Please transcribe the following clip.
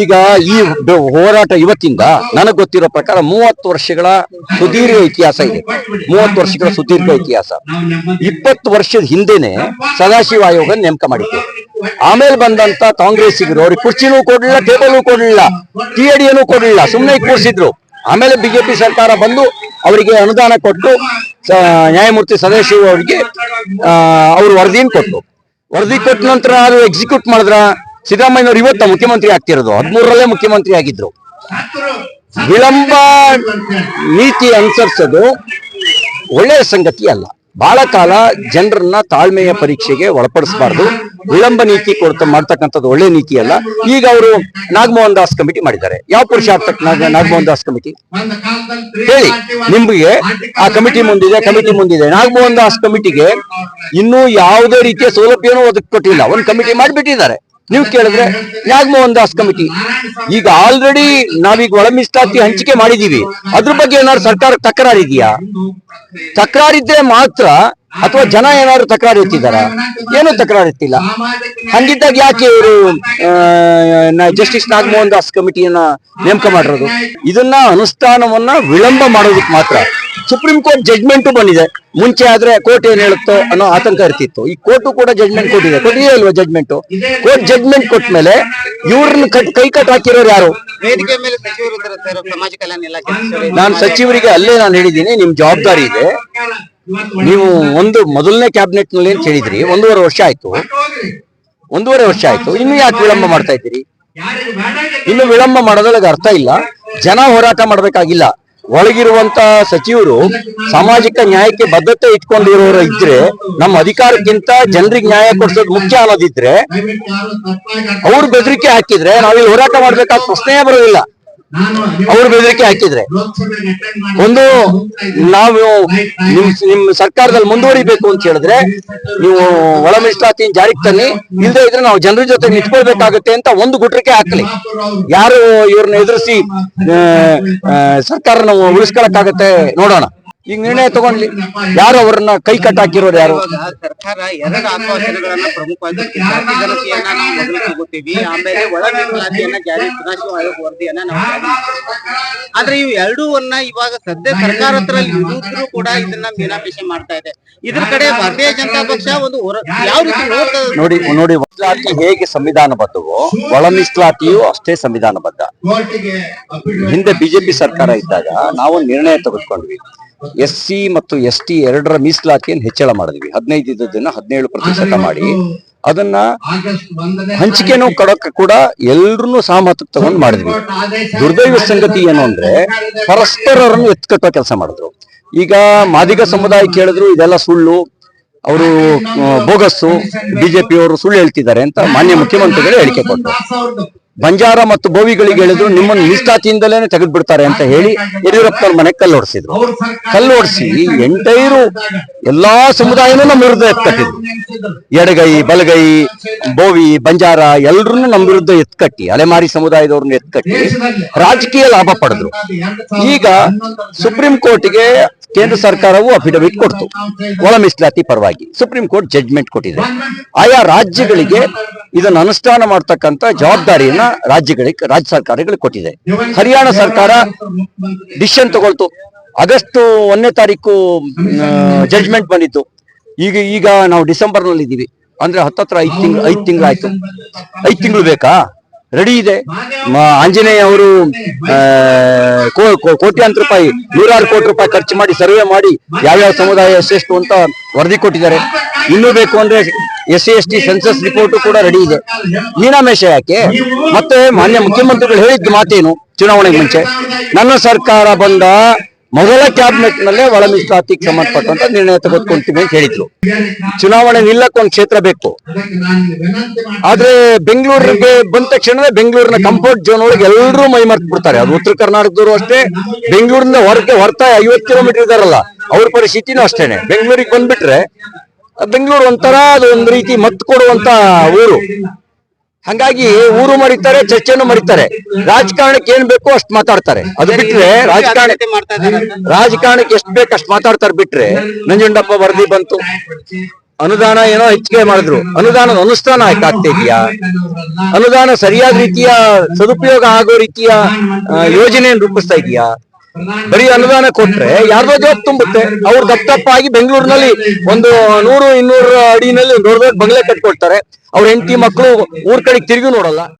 ಈಗ ಈ ಹೋರಾಟ ಇವತ್ತಿಂದ ನನಗೆ ಗೊತ್ತಿರೋ ಪ್ರಕಾರ ಮೂವತ್ತು ವರ್ಷಗಳ ಸುದೀರ್ಘ ಇತಿಹಾಸ ಇದೆ. ಮೂವತ್ತು ವರ್ಷಗಳ ಸುದೀರ್ಘ ಇತಿಹಾಸ. ಇಪ್ಪತ್ತು ವರ್ಷದ ಹಿಂದೆನೆ ಸದಾಶಿವ ಆಯೋಗ ನೇಮಕ ಮಾಡಿತ್ತು ಆಮೇಲೆ ಬಂದಂತ ಕಾಂಗ್ರೆಸ್ ಕಾಂಗ್ರೆಸ್ಸಿಗರು ಅವ್ರಿಗೆ ಕುರ್ಚಿನೂ ಕೊಡ್ಲಿಲ್ಲ ಟೇಬಲ್ ಕೊಡ್ಲಿಲ್ಲ, ಟಿ ಅಡಿಯನ್ನು ಕೊಡ್ಲಿಲ್ಲ ಸುಮ್ಮನೆ ಕೂರಿಸಿದ್ರು. ಆಮೇಲೆ ಬಿಜೆಪಿ ಸರ್ಕಾರ ಬಂದು ಅವರಿಗೆ ಅನುದಾನ ಕೊಟ್ಟು ನ್ಯಾಯಮೂರ್ತಿ ಸದಾಶಿವ ಅವರಿಗೆ ಅವ್ರ ವರದಿನ ಕೊಟ್ಟು ವರದಿ ಕೊಟ್ಟ ನಂತರ ಅದು ಎಕ್ಸಿಕ್ಯೂಟ್ ಮಾಡಿದ್ರ? ಸಿದ್ದರಾಮಯ್ಯನವರು ಇವತ್ತ ಮುಖ್ಯಮಂತ್ರಿ ಆಗ್ತಿರೋದು. ಹದಿಮೂರರಲ್ಲೇ ಮುಖ್ಯಮಂತ್ರಿ ಆಗಿದ್ರು. ವಿಳಂಬ ನೀತಿ ಅನುಸರಿಸೋದು ಒಳ್ಳೆಯ ಸಂಗತಿ ಅಲ್ಲ. ಬಹಳ ಕಾಲ ಜನರನ್ನ ತಾಳ್ಮೆಯ ಪರೀಕ್ಷೆಗೆ ಒಳಪಡಿಸಬಾರ್ದು. ವಿಳಂಬ ನೀತಿ ಕೊಡ್ತಾ ಮಾಡ್ತಕ್ಕಂಥದ್ದು ಒಳ್ಳೆ ನೀತಿ ಅಲ್ಲ. ಈಗ ಅವರು ನಾಗಮೋಹನ್ ದಾಸ್ ಕಮಿಟಿ ಮಾಡಿದ್ದಾರೆ. ಯಾವ ನಾಗ ನಾಗಮೋಹನ್ ದಾಸ್ ಕಮಿಟಿ? ಹೇಳಿ, ನಿಮ್ಗೆ ಆ ಕಮಿಟಿ ಮುಂದಿದೆ ಕಮಿಟಿ ಮುಂದಿದೆ. ನಾಗಮೋಹನ್ ದಾಸ್ ಕಮಿಟಿಗೆ ಇನ್ನೂ ಯಾವುದೇ ರೀತಿಯ ಸೌಲಭ್ಯನೂ ಒದಗಿ ಕೊಟ್ಟಿಲ್ಲ. ಒಂದು ಕಮಿಟಿ ಮಾಡಿಬಿಟ್ಟಿದ್ದಾರೆ. ನೀವು ಕೇಳಿದ್ರೆ ನಾಗಮೋಹನ್ ದಾಸ್ ಕಮಿಟಿ. ಈಗ ಆಲ್ರೆಡಿ ನಾವೀಗ ಒಳ ಹಂಚಿಕೆ ಮಾಡಿದೀವಿ. ಅದ್ರ ಬಗ್ಗೆ ಏನಾದ್ರು ಸರ್ಕಾರ ತಕರಾರಿದೆಯಾ? ತಕರಾರಿದ್ರೆ ಮಾತ್ರ ಅಥವಾ ಜನ ಏನಾದ್ರು ತಕರಾರು ಎತ್ತಿದಾರ ಏನು ತಕರಾರು ಎತ್ತಿಲ್ಲ. ಹಂಗಿದ್ದಾಗ ಯಾಕೆ ಇವರು ಜಸ್ಟಿಸ್ ನಾಗಮೋಹನ್ ದಾಸ್ ಕಮಿಟಿಯನ್ನ ನೇಮಕ ಮಾಡಿರೋದು? ಇದನ್ನ ಅನುಷ್ಠಾನವನ್ನ ವಿಳಂಬ ಮಾಡೋದಕ್ಕೆ ಮಾತ್ರ. ಸುಪ್ರೀಂ ಕೋರ್ಟ್ ಜಡ್ಜ್ಮೆಂಟ್ ಬಂದಿದೆ. ಮುಂಚೆ ಆದ್ರೆ ಕೋರ್ಟ್ ಏನ್ ಹೇಳುತ್ತೋ ಅನ್ನೋ ಆತಂಕ ಇರ್ತಿತ್ತು. ಈ ಕೋರ್ಟು ಕೂಡ ಜಡ್ಜ್ಮೆಂಟ್ ಕೊಟ್ಟಿದೆ. ಕೊಟ್ಟಿದೆ ಅಲ್ವಾ ಜಡ್ಜ್ಮೆಂಟ್ ಕೋರ್ಟ್ ಜಡ್ಜ್ಮೆಂಟ್ ಕೊಟ್ಟ ಮೇಲೆ ಇವ್ರನ್ನ ಕಟ್ ಕೈ ಕಟ್ ಹಾಕಿರೋರು ಯಾರು? ನಾನು ಸಚಿವರಿಗೆ ಅಲ್ಲೇ ನಾನು ಹೇಳಿದ್ದೀನಿ ನಿಮ್ ಜವಾಬ್ದಾರಿ ಇದೆ. ನೀವು ಒಂದು ಮೊದಲನೇ ಕ್ಯಾಬಿನೆಟ್ನಲ್ಲಿ ಏನ್ ಹೇಳಿದ್ರಿ ಒಂದೂವರೆ ವರ್ಷ ಆಯ್ತು. ಒಂದೂವರೆ ವರ್ಷ ಆಯ್ತು. ಇನ್ನು ಯಾಕೆ ವಿಳಂಬ ಮಾಡ್ತಾ ಇದ್ದೀರಿ? ಇನ್ನು ವಿಳಂಬ ಮಾಡೋದ್ರೊಳಗೆ ಅರ್ಥ ಇಲ್ಲ. ಜನ ಹೋರಾಟ ಮಾಡ್ಬೇಕಾಗಿಲ್ಲ. ಒಳಗಿರುವಂತ ಸಚಿವರು ಸಾಮಾಜಿಕ ನ್ಯಾಯಕ್ಕೆ ಬದ್ಧತೆ ಇಟ್ಕೊಂಡಿರೋರು ಇದ್ರೆ ನಮ್ಮ ಅಧಿಕಾರಕ್ಕಿಂತ ಜನರಿಗೆ ನ್ಯಾಯ ಕೊಡ್ಸೋದು ಮುಖ್ಯ ಅನ್ನೋದಿದ್ರೆ ಅವ್ರು ಬೆದರಿಕೆ ಹಾಕಿದ್ರೆ ನಾವಿಲ್ಲಿ ಹೋರಾಟ ಮಾಡ್ಬೇಕಾದ ಪ್ರಶ್ನೆಯೇ ಬರೋದಿಲ್ಲ. ಅವ್ರು ಬೆದರಿಕೆ ಹಾಕಿದ್ರೆ. ಒಂದು ನಾವು ನಿಮ್ ನಿಮ್ ಸರ್ಕಾರದಲ್ಲಿ ಮುಂದುವರಿಬೇಕು ಅಂತ ಹೇಳಿದ್ರೆ ನೀವು ಒಳ ಮೀಸಲಾತಿ ಜಾರಿಗೆ ತನ್ನಿ. ಇಲ್ಲದೆ ಇದ್ರೆ ನಾವು ಜನರ ಜೊತೆ ನಿಂತ್ಕೊಳ್ಬೇಕಾಗುತ್ತೆ ಅಂತ ಒಂದು ಗುಟ್ರಿಕೆ ಹಾಕ್ಲಿ. ಯಾರು ಇವ್ರನ್ನ ಎದುರಿಸಿ ಸರ್ಕಾರ ನಾವು ಉಳಿಸ್ಕೊಳಕ್ಕಾಗತ್ತೆ ನೋಡೋಣ. ಈಗ ನಿರ್ಣಯ ತಗೊಂಡ್ಲಿ. ಯಾರು ಅವರನ್ನ ಕೈ ಕಟ್ಟಾಕಿರೋರು ಯಾರು? ಸರ್ಕಾರ ಎರಡು ಆಶ್ವಾಸನೆಗಳನ್ನ ಪ್ರಮುಖವಾಗಿ ಜಾತಿ ಗಣತಿಯನ್ನ ನಾವು ಮೊದಲು ತಗೋತೀವಿ ಆಮೇಲೆ ಒಳ ಮೀಸಲಾತಿಯನ್ನ ಜಾರಿ ಸದಾಶಿವ ಆಯೋಗ ವರದಿಯನ್ನ ನಾವು. ಆದ್ರೆ ಇವು ಎರಡೂವನ್ನ ಇವಾಗ ಸದ್ಯ ಸರ್ಕಾರ ಹತ್ರ ಇದ್ರೂ ಕೂಡ ಇದನ್ನ ಮೀನಾಮೇಷ ಮಾಡ್ತಾ ಇದೆ. ಇದ್ರ ಕಡೆ ಭಾರತೀಯ ಜನತಾ ಪಕ್ಷ ಒಂದು ಯಾವ ರೀತಿ ನೋಡಿ ನೋಡಿ ಮೀಸಲಾತಿ ಹೇಗೆ ಸಂವಿಧಾನಬದ್ಧವೋ ಒಳ ಮಿಸ್ಲಾತಿಯು ಅಷ್ಟೇ ಸಂವಿಧಾನಬದ್ಧ ಹಿಂದೆ ಬಿಜೆಪಿ ಸರ್ಕಾರ ಇದ್ದಾಗ ನಾವು ನಿರ್ಣಯ ತೆಗೆದುಕೊಂಡ್ವಿ. ಎಸ್ ಸಿ ಮತ್ತು ಎಸ್ ಟಿ ಎರಡರ ಮೀಸಲಾತಿಯನ್ನು ಹೆಚ್ಚಳ ಮಾಡಿದ್ವಿ. ಹದಿನೈದು ಇದ್ದದನ್ನ ಹದಿನೇಳು ಪ್ರತಿಶತ ಮಾಡಿ. ಅದನ್ನ ಹಂಚಿಕೆನೂ ಕೊಡಕ್ಕೆ ಕೂಡ ಎಲ್ರು ಸಹಮತಕ್ಕೆ ತಗೊಂಡು ಮಾಡಿದ್ವಿ. ದುರ್ದೈವ ಸಂಗತಿ ಏನು ಅಂದ್ರೆ ಪರಸ್ಪರರನ್ನು ಎತ್ಕಟ್ಟೋ ಕೆಲಸ ಮಾಡಿದ್ರು. ಈಗ ಮಾದಿಗ ಸಮುದಾಯ ಕೇಳಿದ್ರು ಇದೆಲ್ಲ ಸುಳ್ಳು. ಅವರು ಬೋಗಸ್ಸು ಬಿಜೆಪಿಯವರು ಸುಳ್ಳು ಹೇಳ್ತಿದ್ದಾರೆ ಅಂತ ಮಾನ್ಯ ಮುಖ್ಯಮಂತ್ರಿಗಳು ಹೇಳಿಕೆ ಕೊಟ್ಟರು. ಬಂಜಾರ ಮತ್ತು ಬೋವಿಗಳಿಗೆ ಹೇಳಿದ್ರು ನಿಮ್ಮನ್ನು ಮೀಸಲಾತಿಯಿಂದಲೇ ತೆಗೆದು ಬಿಡ್ತಾರೆ ಅಂತ ಹೇಳಿ ಯಡಿಯೂರಪ್ಪನವ್ರ ಮನೆ ಕಲ್ಲು ಹೊಡ್ಸಿದ್ರು ಕಲ್ಲು ಹೊಡ್ಸಿ ಎಂಟೈರು ಎಲ್ಲಾ ಸಮುದಾಯನೂ ನಮ್ಮ ವಿರುದ್ಧ ಎತ್ಕಟ್ಟಿದ್ರು. ಎಡಗೈ ಬಲಗೈ ಬೋವಿ ಬಂಜಾರ ಎಲ್ರನ್ನೂ ನಮ್ಮ ವಿರುದ್ಧ ಎತ್ಕಟ್ಟಿ ಅಲೆಮಾರಿ ಸಮುದಾಯದವ್ರನ್ನ ಎತ್ಕಟ್ಟಿ ರಾಜಕೀಯ ಲಾಭ ಪಡೆದ್ರು. ಈಗ ಸುಪ್ರೀಂ ಕೋರ್ಟ್ಗೆ ಕೇಂದ್ರ ಸರ್ಕಾರವು ಅಫಿಡವಿಟ್ ಕೊಡ್ತು. ಒಳ ಮೀಸಲಾತಿ ಪರವಾಗಿ ಸುಪ್ರೀಂ ಕೋರ್ಟ್ ಜಡ್ಜ್ಮೆಂಟ್ ಕೊಟ್ಟಿದೆ. ಆಯಾ ರಾಜ್ಯಗಳಿಗೆ ಇದನ್ನು ಅನುಷ್ಠಾನ ಮಾಡ್ತಕ್ಕಂತ ಜವಾಬ್ದಾರಿಯನ್ನ ರಾಜ್ಯಗಳಿಗೆ ರಾಜ್ಯ ಸರ್ಕಾರಗಳಿಗೆ ಕೊಟ್ಟಿದೆ. ಹರಿಯಾಣ ಸರ್ಕಾರ ಡಿಸಿಷನ್ ತಗೊಳ್ತು. ಆಗಸ್ಟ್ ಒಂದನೇ ತಾರೀಕು ಜಡ್ಜ್ಮೆಂಟ್ ಬಂದಿತ್ತು. ಈಗ ಈಗ ನಾವು ಡಿಸೆಂಬರ್ನಲ್ಲಿ ಇದ್ದೀವಿ ಅಂದ್ರೆ ಹತ್ತತ್ರ ಐದು ತಿಂಗಳು ಐದು ತಿಂಗಳು ಆಯ್ತು. ಐದ್ ತಿಂಗಳು ಬೇಕಾ? ರೆಡಿ ಇದೆ. ಆಂಜನೇಯ ಅವರು ಕೋಟ್ಯಾಂತರ ರೂಪಾಯಿ, ನೂರಾರು ಕೋಟಿ ರೂಪಾಯಿ ಖರ್ಚು ಮಾಡಿ, ಸರ್ವೆ ಮಾಡಿ ಯಾವ್ಯಾವ ಸಮುದಾಯ ಎಷ್ಟೆಷ್ಟು ಅಂತ ವರದಿ ಕೊಟ್ಟಿದ್ದಾರೆ. ಇನ್ನೂ ಬೇಕು ಅಂದ್ರೆ ಎಸ್ ಸಿ ಸೆನ್ಸಸ್ ರಿಪೋರ್ಟ್ ಕೂಡ ರೆಡಿ ಇದೆ. ಮೀನಾಮೇಷ ಯಾಕೆ? ಮತ್ತೆ ಮಾನ್ಯ ಮುಖ್ಯಮಂತ್ರಿಗಳು ಹೇಳಿದ್ದು ಮಾತೇನು ಚುನಾವಣೆಗೆ ಮುಂಚೆ? ನನ್ನ ಸರ್ಕಾರ ಬಂದ ಮೊದಲ ಕ್ಯಾಬಿನೆಟ್ ನಲ್ಲೇ ಒಳ ಮೀಸಲಾತಿಗೆ ಸಂಬಂಧಪಟ್ಟಂತ ನಿರ್ಣಯ ತೆಗೆದುಕೊಂತೀವಿ ಅಂತ ಹೇಳಿದ್ರು. ಚುನಾವಣೆ ನಿಲ್ಲಕ್ಕೆ ಒಂದು ಕ್ಷೇತ್ರ ಬೇಕು. ಆದ್ರೆ ಬೆಂಗಳೂರಿಗೆ ಬಂದ ತಕ್ಷಣವೇ ಬೆಂಗಳೂರಿನ ಕಂಫರ್ಟ್ ಝೋನ್ ಒಳಗೆ ಎಲ್ಲರೂ ಮೈ ಮರ್ತ್ ಬಿಡ್ತಾರೆ. ಅದು ಉತ್ತರ ಕರ್ನಾಟಕದವರು ಅಷ್ಟೇ. ಬೆಂಗಳೂರಿಂದ ಹೊರಗೆ ಹೊರತಾ ಐವತ್ತು ಕಿಲೋಮೀಟರ್ ಇದಾರಲ್ಲ, ಅವ್ರ ಪರಿಸ್ಥಿತಿನೂ ಅಷ್ಟೇನೆ. ಬೆಂಗಳೂರಿಗೆ ಬಂದ್ಬಿಟ್ರೆ, ಬೆಂಗಳೂರು ಒಂಥರ ಅದು ಒಂದು ರೀತಿ ಮತ್ ಕೊಡುವಂತ ಊರು. ಹಂಗಾಗಿ ಊರು ಮರಿತಾರೆ ಚರ್ಚೆನೂ ಮರಿತಾರೆ. ರಾಜಕಾರಣಕ್ಕೆ ಏನ್ ಬೇಕೋ ಅಷ್ಟು ಮಾತಾಡ್ತಾರೆ. ಅದು ಬಿಟ್ರೆ ರಾಜಕಾರಣ. ರಾಜಕಾರಣಕ್ಕೆ ಎಷ್ಟು ಬೇಕು ಅಷ್ಟು ಮಾತಾಡ್ತಾರೆ ಬಿಟ್ರೆ. ನಂಜುಂಡಪ್ಪ ವರದಿ ಬಂತು. ಅನುದಾನ ಏನೋ ಹೆಚ್ಚಿಗೆ ಮಾಡಿದ್ರು. ಅನುದಾನದ ಅನುಷ್ಠಾನ ಆಗ್ತಾ ಇದೆಯಾ? ಅನುದಾನ ಸರಿಯಾದ ರೀತಿಯ ಸದುಪಯೋಗ ಆಗೋ ರೀತಿಯ ಯೋಜನೆಯನ್ನು ರೂಪಿಸ್ತಾ ಇದೆಯಾ? ಬರೀ ಅನುದಾನ ಕೊಟ್ರೆ ಯಾರ್ದೋ ಜವಾಬ್ ತುಂಬುತ್ತೆ. ಅವ್ರು ದಪ್ಪ ಆಗಿ ಬೆಂಗಳೂರಿನಲ್ಲಿ ಒಂದು ನೂರು, ಇನ್ನೂರು ಅಡಿನಲ್ಲಿ ದೊಡ್ಡ ದೊಡ್ಡ ಬಂಗ್ಲೆ ಕಟ್ಕೊಳ್ತಾರೆ. ಅವ್ರ ಹೆಂಡತಿ ಮಕ್ಕಳು ಊರ್ ಕಡೆಗೆ ತಿರುಗಿ ನೋಡಲ್ಲ.